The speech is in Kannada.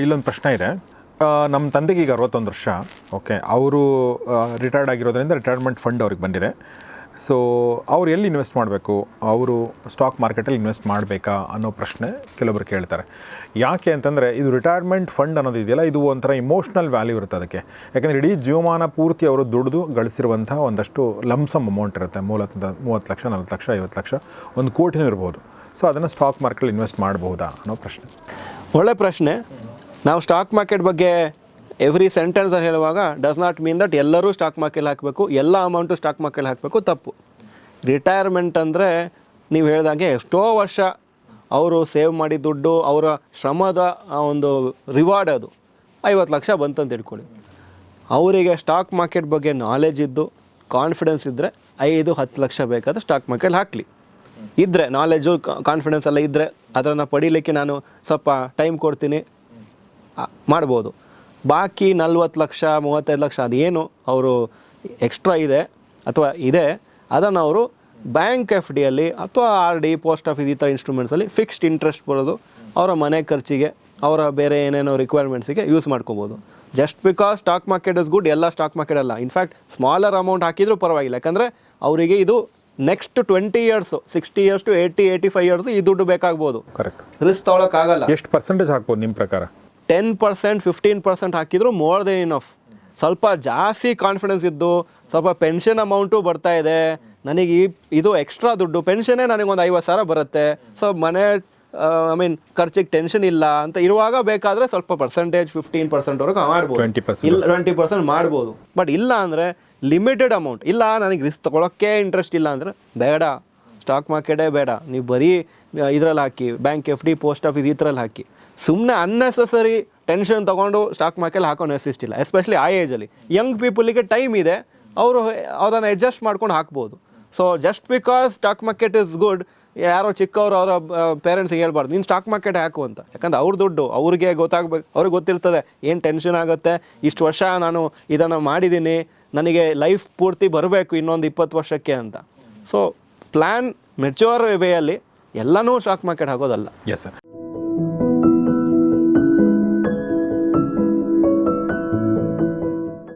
ಇಲ್ಲೊಂದು ಪ್ರಶ್ನೆ ಇದೆ. ನಮ್ಮ ತಂದೆಗೆ ಈಗ ಅರವತ್ತೊಂದು ವರ್ಷ. ಓಕೆ ಅವರು ರಿಟೈರ್ಡ್ ಆಗಿರೋದ್ರಿಂದ ರಿಟೈರ್ಮೆಂಟ್ ಫಂಡ್ ಅವ್ರಿಗೆ ಬಂದಿದೆ. ಸೊ ಅವ್ರು ಎಲ್ಲಿ ಇನ್ವೆಸ್ಟ್ ಮಾಡಬೇಕು? ಅವರು ಸ್ಟಾಕ್ ಮಾರ್ಕೆಟಲ್ಲಿ ಇನ್ವೆಸ್ಟ್ ಮಾಡಬೇಕಾ ಅನ್ನೋ ಪ್ರಶ್ನೆ ಕೆಲವರು ಕೇಳ್ತಾರೆ. ಯಾಕೆ ಅಂತಂದರೆ, ಇದು ರಿಟೈರ್ಮೆಂಟ್ ಫಂಡ್ ಅನ್ನೋದು ಇದೆಯಲ್ಲ, ಇದು ಒಂಥರ ಇಮೋಷ್ನಲ್ ವ್ಯಾಲ್ಯೂ ಇರುತ್ತೆ ಅದಕ್ಕೆ. ಯಾಕಂದರೆ ಇಡೀ ಜೀವಮಾನ ಪೂರ್ತಿ ಅವರು ದುಡಿದು ಗಳಿಸಿರುವಂಥ ಒಂದಷ್ಟು ಲಮ್ಸಮ್ ಅಮೌಂಟ್ ಇರುತ್ತೆ. ಮೂವತ್ತು ಮೂವತ್ತು ಲಕ್ಷ, ನಲ್ವತ್ತು ಲಕ್ಷ, ಐವತ್ತು ಲಕ್ಷ, ಒಂದು ಕೋಟಿನೂ ಇರ್ಬೋದು. ಸೊ ಅದನ್ನು ಸ್ಟಾಕ್ ಮಾರ್ಕೆಟಲ್ಲಿ ಇನ್ವೆಸ್ಟ್ ಮಾಡಬಹುದಾ ಅನ್ನೋ ಪ್ರಶ್ನೆ. ಒಳ್ಳೆ ಪ್ರಶ್ನೆ. ನಾವು ಸ್ಟಾಕ್ ಮಾರ್ಕೆಟ್ ಬಗ್ಗೆ ಎವ್ರಿ ಸೆಂಟೆನ್ಸಲ್ಲಿ ಹೇಳುವಾಗ ಡಸ್ ನಾಟ್ ಮೀನ್ ದಟ್ ಎಲ್ಲರೂ ಸ್ಟಾಕ್ ಮಾರ್ಕೆಟ್ ಹಾಕಬೇಕು, ಎಲ್ಲ ಅಮೌಂಟು ಸ್ಟಾಕ್ ಮಾರ್ಕೆಟ್ ಹಾಕಬೇಕು, ತಪ್ಪು. ರಿಟೈರ್ಮೆಂಟ್ ಅಂದರೆ ನೀವು ಹೇಳಿದಾಗೆ ಎಷ್ಟೋ ವರ್ಷ ಅವರು ಸೇವ್ ಮಾಡಿ ದುಡ್ಡು, ಅವರ ಶ್ರಮದ ಒಂದು ರಿವಾರ್ಡ್ ಅದು. ಐವತ್ತು ಲಕ್ಷ ಬಂತಂತ ಇಟ್ಕೊಳ್ಳಿ ಅವರಿಗೆ ಸ್ಟಾಕ್ ಮಾರ್ಕೆಟ್ ಬಗ್ಗೆ ನಾಲೆಜ್ ಇದ್ದು ಕಾನ್ಫಿಡೆನ್ಸ್ ಇದ್ದರೆ ಐದು, ಹತ್ತು ಲಕ್ಷ ಬೇಕಾದ್ರೆ ಸ್ಟಾಕ್ ಮಾರ್ಕೆಟ್ ಹಾಕಲಿ. ಇದ್ದರೆ ನಾಲೆಜು ಕಾನ್ಫಿಡೆನ್ಸ್ ಎಲ್ಲ ಇದ್ದರೆ ಅದನ್ನು ಪಡೀಲಿಕ್ಕೆ ನಾನು ಸ್ವಲ್ಪ ಟೈಮ್ ಕೊಡ್ತೀನಿ. ಮಾಡ್ಬೋದು. ಬಾಕಿ ನಲ್ವತ್ತು ಲಕ್ಷ ಮೂವತ್ತೈದು ಲಕ್ಷ ಅದೇನು ಅವರು ಎಕ್ಸ್ಟ್ರಾ ಇದೆ ಅಥವಾ ಇದೆ ಅದನ್ನು ಅವರು ಬ್ಯಾಂಕ್ ಎಫ್ ಡಿಯಲ್ಲಿ ಅಥವಾ ಆರ್ ಡಿ ಪೋಸ್ಟ್ ಆಫೀಸ್ ಈ ಥರ ಇನ್ಸ್ಟ್ರೂಮೆಂಟ್ಸಲ್ಲಿ ಫಿಕ್ಸ್ಡ್ ಇಂಟ್ರೆಸ್ಟ್ ಬರೋದು ಅವರ ಮನೆ ಖರ್ಚಿಗೆ ಅವರ ಬೇರೆ ಏನೇನೋ ರಿಕ್ವೈರ್ಮೆಂಟ್ಸಿಗೆ ಯೂಸ್ ಮಾಡ್ಕೋಬೋದು. Just because stock market is good ಎಲ್ಲ ಸ್ಟಾಕ್ ಮಾರ್ಕೆಟ್ ಅಲ್ಲ. ಇನ್ಫ್ಯಾಕ್ಟ್ ಸ್ಮಾಲರ್ ಅಮೌಂಟ್ ಹಾಕಿದರೂ ಪರವಾಗಿಲ್ಲ. ಯಾಕಂದರೆ ಅವರಿಗೆ ಇದು next twenty years sixty years to eighty eighty five years ಈ ದುಡ್ಡು ಬೇಕಾಗ್ಬೋದು. ಕರೆಕ್ಟ್ ರಿಸ್ಕ್ ತೊಗೊಳಕ್ಕಾಗಲ್ಲ. ಎಷ್ಟು ಪರ್ಸೆಂಟೇಜ್ ಹಾಕ್ಬೋದು ನಿಮ್ಮ ಪ್ರಕಾರ? ಟೆನ್ ಪರ್ಸೆಂಟ್ ಫಿಫ್ಟೀನ್ ಪರ್ಸೆಂಟ್ ಹಾಕಿದ್ರು ಮೋರ್ ದೆನ್ ಇನಫ್ ಸ್ವಲ್ಪ ಜಾಸ್ತಿ ಕಾನ್ಫಿಡೆನ್ಸ್ ಇದ್ದು ಸ್ವಲ್ಪ ಪೆನ್ಷನ್ ಅಮೌಂಟು ಬರ್ತಾ ಇದೆ. ನನಗೆ ಈ ಇದು ಎಕ್ಸ್ಟ್ರಾ ದುಡ್ಡು ಪೆನ್ಷನ್ನೇ ನನಗೆ ಒಂದು ಐವತ್ತು ಸಾವಿರ ಬರುತ್ತೆ. ಸೊ ಮನೆ ಐ ಮೀನ್ ಖರ್ಚಿಗೆ ಟೆನ್ಷನ್ ಇಲ್ಲ ಅಂತ ಇರುವಾಗ ಬೇಕಾದರೆ ಸ್ವಲ್ಪ ಪರ್ಸೆಂಟೇಜ್ ಫಿಫ್ಟೀನ್ ಪರ್ಸೆಂಟ್ವರೆಗೂ ಮಾಡ್ಬೋದು. 20% ಇಲ್ಲ ಟ್ವೆಂಟಿ ಪರ್ಸೆಂಟ್ ಮಾಡ್ಬೋದು. ಬಟ್ ಇಲ್ಲ ಅಂದರೆ ಲಿಮಿಟೆಡ್ ಅಮೌಂಟ್ ಇಲ್ಲ ನನಗೆ ರಿಸ್ಕ್ ತೊಗೊಳಕ್ಕೆ ಇಂಟ್ರೆಸ್ಟ್ ಇಲ್ಲ ಅಂದರೆ ಬೇಡ. ಸ್ಟಾಕ್ ಮಾರ್ಕೆಟೇ ಬೇಡ. ನೀವು ಬರೀ ಇದರಲ್ಲಿ ಹಾಕಿ, bank F D, post office ಈ ಥರಲ್ಲಿ ಹಾಕಿ. ಸುಮ್ಮನೆ ಅನ್ನೆಸಸರಿ ಟೆನ್ಷನ್ ತೊಗೊಂಡು ಸ್ಟಾಕ್ ಮಾರ್ಕೆಟ್ ಹಾಕೋ ನೆಸಿಸ್ಟಿಲ್ಲ ಎಸ್ಪೆಷಲಿ ಆ ಏಜಲ್ಲಿ ಯಂಗ್ ಪೀಪಲಿಗೆ ಟೈಮ್ ಇದೆ. ಅವರು ಅದನ್ನು ಅಡ್ಜಸ್ಟ್ ಮಾಡ್ಕೊಂಡು ಹಾಕ್ಬೋದು. So just because stock market is good ಯಾರೋ ಚಿಕ್ಕವರು ಅವರ ಪೇರೆಂಟ್ಸಿಗೆ ಹೇಳ್ಬಾರ್ದು. ನೀನು ಸ್ಟಾಕ್ ಮಾರ್ಕೆಟ್ ಹಾಕು ಅಂತ. ಯಾಕಂದ್ರೆ ಅವ್ರ ದುಡ್ಡು, ಅವ್ರಿಗೆ ಗೊತ್ತಾಗ್ಬೇಕು ಅವ್ರಿಗೆ ಗೊತ್ತಿರ್ತದೆ. ಏನು ಟೆನ್ಷನ್ ಆಗುತ್ತೆ? ಇಷ್ಟು ವರ್ಷ ನಾನು ಇದನ್ನು ಮಾಡಿದ್ದೀನಿ ನನಗೆ ಲೈಫ್ ಪೂರ್ತಿ ಬರಬೇಕು ಇನ್ನೊಂದು ಇಪ್ಪತ್ತು ವರ್ಷಕ್ಕೆ ಅಂತ. ಸೊ ಪ್ಲ್ಯಾನ್ ಮೆಚೂರ್ ವೇಯಲ್ಲಿ ಎಲ್ಲನೂ ಸ್ಟಾಕ್ ಮಾರ್ಕೆಟ್ ಹಾಕೋದಲ್ಲ. Yes sir